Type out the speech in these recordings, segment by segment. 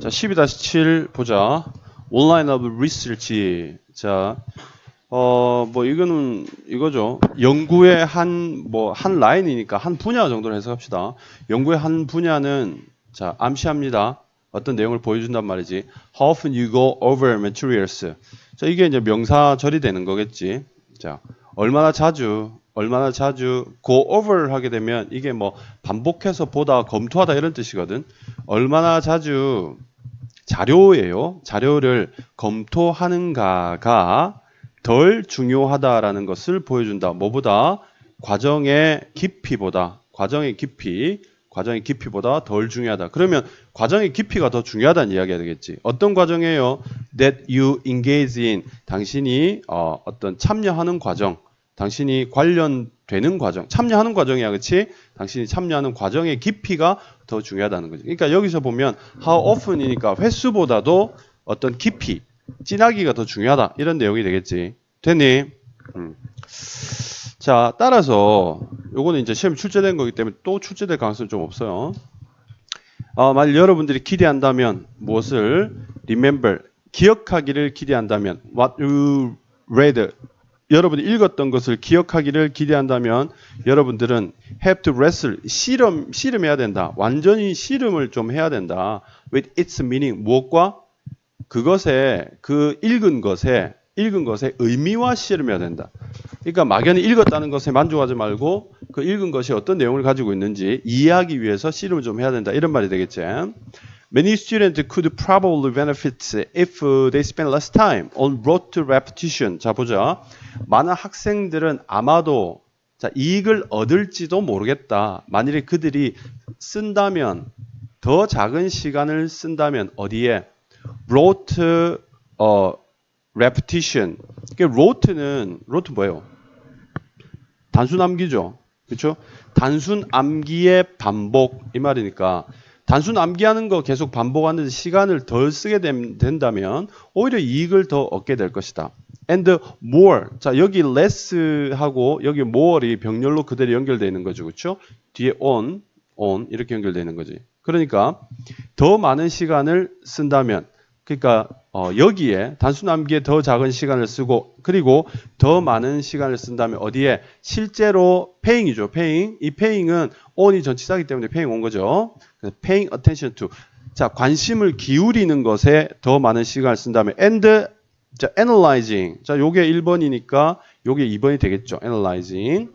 자, 12-7 보자. 온라인 of research. 자, 어, 뭐, 이거는 이거죠. 연구의 한, 뭐, 한 라인이니까 한 분야 정도로 해석합시다. 연구의 한 분야는, 자, 암시합니다. 어떤 내용을 보여준단 말이지. How often you go over materials. 자, 이게 이제 명사 절이 되는 거겠지. 자, 얼마나 자주, 얼마나 자주 go over 하게 되면 이게 뭐 반복해서 보다, 검토하다 이런 뜻이거든. 얼마나 자주 자료예요. 자료를 검토하는가가 덜 중요하다라는 것을 보여준다. 뭐보다 과정의 깊이보다 과정의 깊이 과정의 깊이보다 덜 중요하다. 그러면 과정의 깊이가 더 중요하다는 이야기가 되겠지. 어떤 과정이에요? That you engage in. 당신이 어, 어떤 참여하는 과정, 당신이 관련되는 과정, 참여하는 과정이야, 그렇지? 당신이 참여하는 과정의 깊이가 더 중요하다는 거지. 그러니까 여기서 보면 how often이니까 횟수보다도 어떤 깊이, 진하기가 더 중요하다. 이런 내용이 되겠지. 됐니? 음. 자, 따라서 요거는 이제 시험 출제된 거기 때문에 또 출제될 가능성이 좀 없어요. 어, 만약 여러분들이 기대한다면 무엇을 remember 기억하기를 기대한다면 what you read 여러분이 읽었던 것을 기억하기를 기대한다면 여러분들은 have to wrestle 씨름 씨름해야 된다. 완전히 씨름을 좀 해야 된다. with its meaning 무엇과 그것에 그 읽은 것에 읽은 것에 의미와 씨름해야 된다. 그러니까 막연히 읽었다는 것에 만족하지 말고 그 읽은 것이 어떤 내용을 가지고 있는지 이해하기 위해서 씨름을 좀 해야 된다. 이런 말이 되겠지. Many students could probably benefit if they spend less time on rote repetition. 자 보자. 많은 학생들은 아마도 자, 이익을 얻을지도 모르겠다. 만일에 그들이 쓴다면 더 작은 시간을 쓴다면 어디에 rote 어 repetition. 이게 rote는 rote 뭐예요? 단순 암기죠. 그렇죠? 단순 암기의 반복 이 말이니까 단순 암기하는 거 계속 반복하는 시간을 덜 쓰게 된 다면 오히려 이익을 더 얻게 될 것이다. and more. 자, 여기 less하고 여기 more이 병렬로 그대로 연결되어 있는 거죠. 그렇죠? 뒤에 on, on 이렇게 연결되어 있는 거지. 그러니까 더 많은 시간을 쓴다면 그러니까 어, 여기에 단순 암기에 더 작은 시간을 쓰고 그리고 더 많은 시간을 쓴다면 어디에 실제로 paying이죠. paying. 이 paying은 on이 전치사기 때문에 paying 온 거죠. 그래서 paying attention to 자 관심을 기울이는 것에 더 많은 시간을 쓴다면 and 자 analyzing 자 요게 1번이니까 요게 2번이 되겠죠. analyzing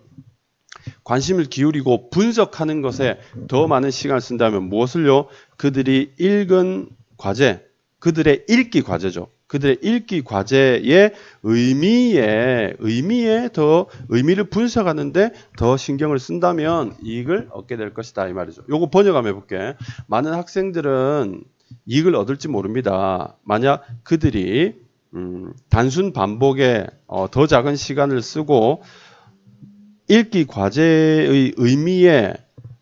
관심을 기울이고 분석하는 것에 더 많은 시간을 쓴다면 무엇을요? 그들이 읽은 과제 그들의 읽기 과제죠. 그들의 읽기 과제의 의미에 의미에 더 의미를 분석하는데 더 신경을 쓴다면 이익을 얻게 될 것이다 이 말이죠. 요거 번역함 해볼게. 많은 학생들은 이익을 얻을지 모릅니다. 만약 그들이 음, 단순 반복에 어, 더 작은 시간을 쓰고 읽기 과제의 의미에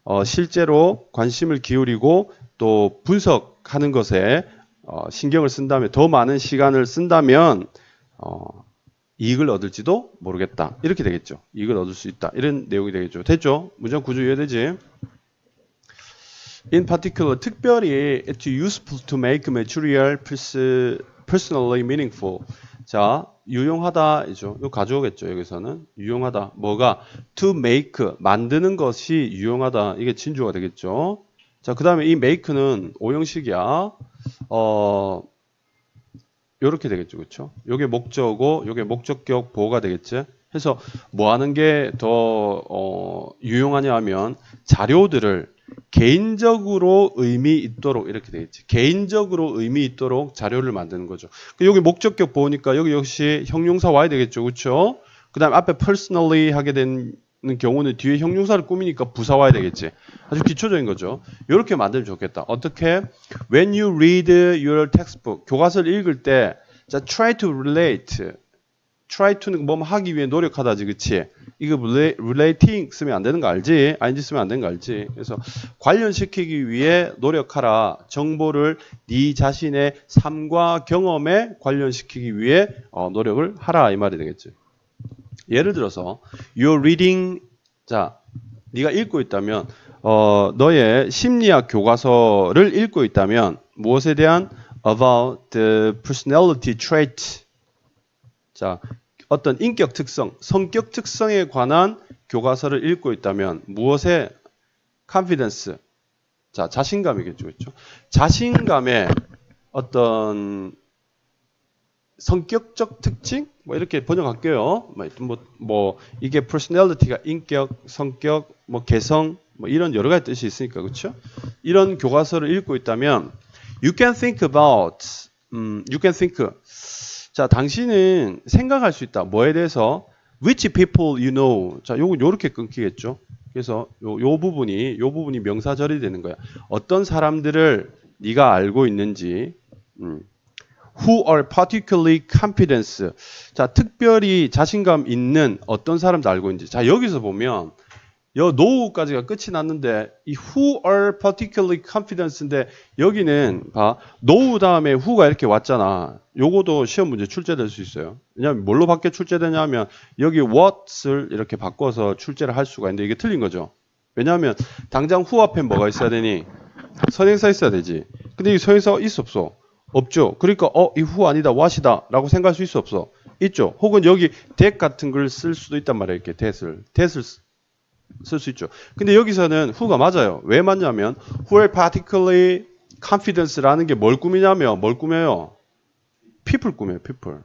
어, 실제로 관심을 기울이고 또 분석하는 것에 어, 신경을 쓴다면 더 많은 시간을 쓴다면 어, 이익을 얻을지도 모르겠다. 이렇게 되겠죠. 이익을 얻을 수 있다. 이런 내용이 되겠죠. 됐죠? 문장 구조 이해되지? In particular, 특별히 it's useful to make material personally meaningful. 자, 유용하다이죠. 이거 가져오겠죠. 여기서는 유용하다. 뭐가 to make 만드는 것이 유용하다. 이게 진주가 되겠죠. 자, 그다음에 이 make는 오형식이야. 어, 요렇게 되겠죠. 그렇죠? 요게 목적어, 요게 목적격 보호가 되겠지. 해서 뭐 하는 게더 어, 유용하냐 하면 자료들을 개인적으로 의미 있도록 이렇게 되겠지. 개인적으로 의미 있도록 자료를 만드는 거죠. 그 여기 목적격 보니까 여기 역시 형용사 와야 되겠죠. 그렇죠? 그 다음 앞에 personally 하게 된 경우는 뒤에 형용사를 꾸미니까 부사 와야 되겠지. 아주 기초적인 거죠. 이렇게 만들면 좋겠다. 어떻게? When you read your textbook, 교과서를 읽을 때, 자, try to relate. try to는 뭐 하기 위해 노력하다지, 그치? 이거 relating 쓰면 안 되는 거 알지? ing 쓰면 안 되는 거 알지? 그래서 관련시키기 위해 노력하라. 정보를 네 자신의 삶과 경험에 관련시키기 위해 어, 노력을 하라 이 말이 되겠지. 예를 들어서 you're reading 자 네가 읽고 있다면 어 너의 심리학 교과서를 읽고 있다면 무엇에 대한 about the personality trait. 자, 어떤 인격 특성, 성격 특성에 관한 교과서를 읽고 있다면 무엇에 confidence. 자, 자신감이겠죠. 그렇죠? 자신감에 어떤 성격적 특징 뭐 이렇게 번역할게요. 뭐, 뭐, 뭐 이게 personality가 인격, 성격, 뭐 개성 뭐 이런 여러 가지 뜻이 있으니까 그렇죠? 이런 교과서를 읽고 있다면 you can think about 음, you can think 자, 당신은 생각할 수 있다. 뭐에 대해서 which people you know. 자, 요건 요렇게 끊기겠죠. 그래서 요, 요 부분이 요 부분이 명사절이 되는 거야. 어떤 사람들을 네가 알고 있는지 음. Who are particularly confidence. 자, 특별히 자신감 있는 어떤 사람도 알고 있는지. 자, 여기서 보면 여 노우까지가 끝이 났는데 이 who are particularly confidence인데 여기는 봐 노우 다음에 who가 이렇게 왔잖아. 요거도 시험 문제 출제될 수 있어요. 왜냐하면 뭘로 바뀌어 출제되냐면 여기 what을 이렇게 바꿔서 출제를 할 수가 있는데 이게 틀린 거죠. 왜냐하면 당장 who 앞에 뭐가 있어야 되니 선행사 있어야 되지. 근데 이 선행사 있어 없어? 없죠. 그러니까 어이 who 아니다 what이다라고 생각할 수 있어 없어? 있죠. 혹은 여기 that 같은 걸 쓸 수도 있단 말이에요. 이렇게 that을 that을 쓸 수 있죠. 근데 여기서는 who가 맞아요. 왜 맞냐면 who are particularly confidence라는 게 뭘 꾸미냐면 뭘 꾸며요? people 꾸며요. people.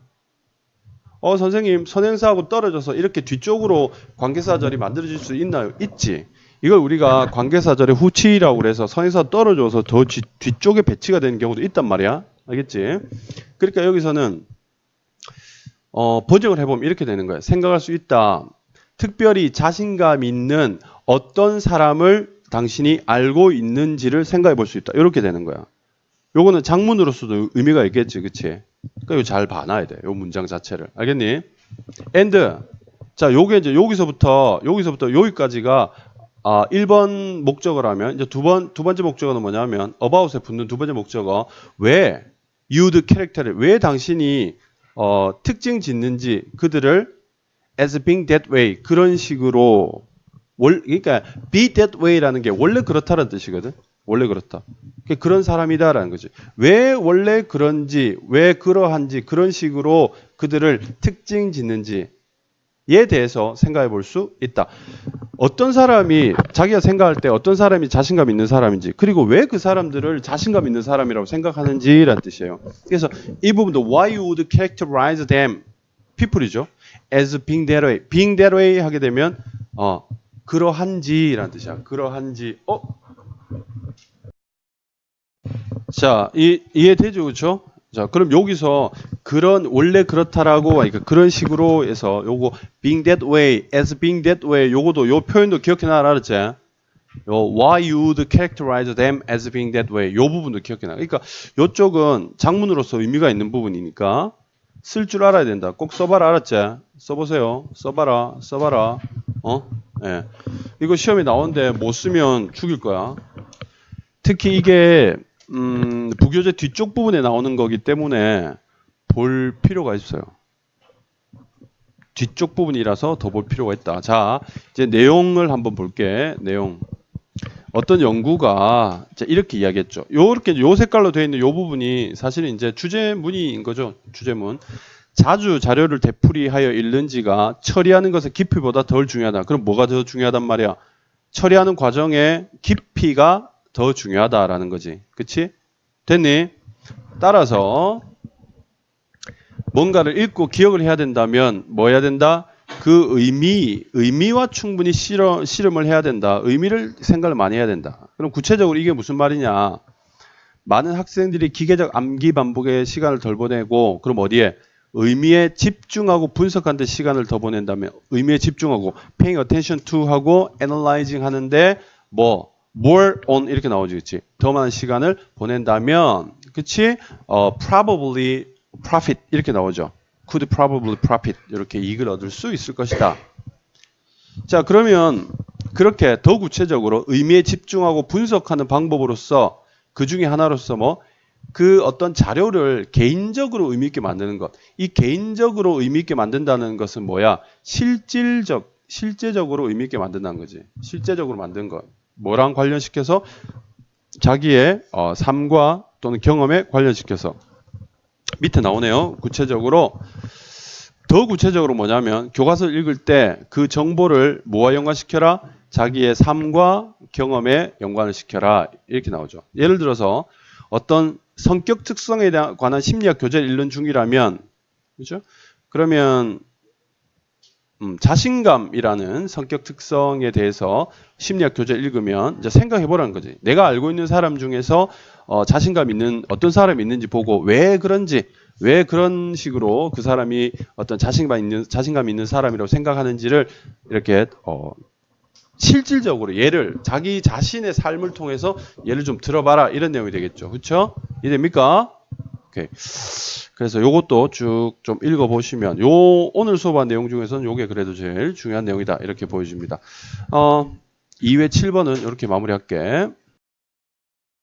어 선생님 선행사하고 떨어져서 이렇게 뒤쪽으로 관계사절이 만들어질 수 있나요? 있지. 이걸 우리가 관계사절의 후치라고 그래서 선행사 떨어져서 더 뒤, 뒤쪽에 배치가 되는 경우도 있단 말이야. 알겠지? 그러니까 여기서는 어, 번역을 해보면 이렇게 되는 거예요. 생각할 수 있다. 특별히 자신감 있는 어떤 사람을 당신이 알고 있는지를 생각해 볼 수 있다. 이렇게 되는 거야. 요거는 장문으로서도 의미가 있겠지, 그치? 이거 잘 봐놔야 돼. 요 문장 자체를. 알겠니? and. 자, 요게 이제 여기서부터, 여기서부터 여기까지가 아, 1번 목적어를 하면 이제 두 번, 두 번째 목적어는 뭐냐면 about에 붙는 두 번째 목적어 왜 you'd 캐릭터를 왜 당신이 어, 특징 짓는지 그들을 as being that way 그런 식으로 월 그러니까 be that way라는 게 원래 그렇다는 뜻이거든. 원래 그렇다. 그러니까 그런 사람이다라는 거지. 왜 원래 그런지, 왜 그러한지 그런 식으로 그들을 특징 짓는지에 대해서 생각해 볼 수 있다. 어떤 사람이 자기가 생각할 때 어떤 사람이 자신감 있는 사람인지 그리고 왜 그 사람들을 자신감 있는 사람이라고 생각하는지라는 뜻이에요. 그래서 이 부분도 why you would characterize them people이죠. as being that way. being that way 하게 되면 어 그러한지라는 뜻이야. 그러한지. 어? 자, 이 이해되죠, 그렇죠? 자, 그럼 여기서 그런 원래 그렇다라고 그러니까 그런 식으로 해서 요거 being that way, as being that way 요거도 요 표현도 기억해 놔라 그랬지? 요 why you would characterize them as being that way 요 부분도 기억해 놔. 그러니까 요쪽은 장문으로서 의미가 있는 부분이니까 쓸 줄 알아야 된다. 꼭 써봐라 알았지? 써보세요. 써봐라, 써봐라. 어? 예. 이거 시험에 나오는데 못 쓰면 죽일 거야. 특히 이게 음, 부교재 뒤쪽 부분에 나오는 거기 때문에 볼 필요가 있어요. 뒤쪽 부분이라서 더 볼 필요가 있다. 자, 이제 내용을 한번 볼게. 내용. 어떤 연구가 이렇게 이야기했죠. 요렇게 요 색깔로 되어 있는 요 부분이 사실은 이제 주제문인 거죠. 주제문. 자주 자료를 되풀이하여 읽는지가 처리하는 것의 깊이보다 덜 중요하다. 그럼 뭐가 더 중요하단 말이야? 처리하는 과정의 깊이가 더 중요하다라는 거지. 그치? 됐니? 따라서 뭔가를 읽고 기억을 해야 된다면 뭐 해야 된다? 그 의미, 의미와 충분히 실험, 실험을 해야 된다. 의미를 생각을 많이 해야 된다. 그럼 구체적으로 이게 무슨 말이냐? 많은 학생들이 기계적 암기 반복의 시간을 덜 보내고 그럼 어디에? 의미에 집중하고 분석하는 데 시간을 더 보낸다면 의미에 집중하고 paying attention to 하고 analyzing 하는데 뭐 more on 이렇게 나오지 그치? 더 많은 시간을 보낸다면 그치? 어, probably profit 이렇게 나오죠. could probably profit 이렇게 이익을 얻을 수 있을 것이다. 자 그러면 그렇게 더 구체적으로 의미에 집중하고 분석하는 방법으로서 그 중에 하나로서 뭐 그 어떤 자료를 개인적으로 의미 있게 만드는 것. 이 개인적으로 의미 있게 만든다는 것은 뭐야? 실질적, 실제적으로 의미 있게 만든다는 거지. 실제적으로 만든 것. 뭐랑 관련시켜서 자기의 어, 삶과 또는 경험에 관련시켜서 밑에 나오네요. 구체적으로 더 구체적으로 뭐냐면 교과서를 읽을 때 그 정보를 뭐와 연관시켜라? 자기의 삶과 경험에 연관을 시켜라. 이렇게 나오죠. 예를 들어서 어떤 성격 특성에 관한 심리학 교재를 읽는 중이라면 그죠? 그러면 음, 자신감이라는 성격 특성에 대해서 심리학 교재를 읽으면 이제 생각해 보라는 거지. 내가 알고 있는 사람 중에서 어, 자신감 있는 어떤 사람이 있는지 보고 왜 그런지 왜 그런 식으로 그 사람이 어떤 자신감 있는 자신감 있는 사람이라고 생각하는지를 이렇게 어, 실질적으로 예를 자기 자신의 삶을 통해서 예를 좀 들어봐라 이런 내용이 되겠죠. 그렇죠? 이해됩니까? 오케이. 그래서 요것도 쭉 좀 읽어 보시면 요 오늘 수업한 내용 중에서는 요게 그래도 제일 중요한 내용이다 이렇게 보여집니다. 어 2회 7번은 이렇게 마무리할게.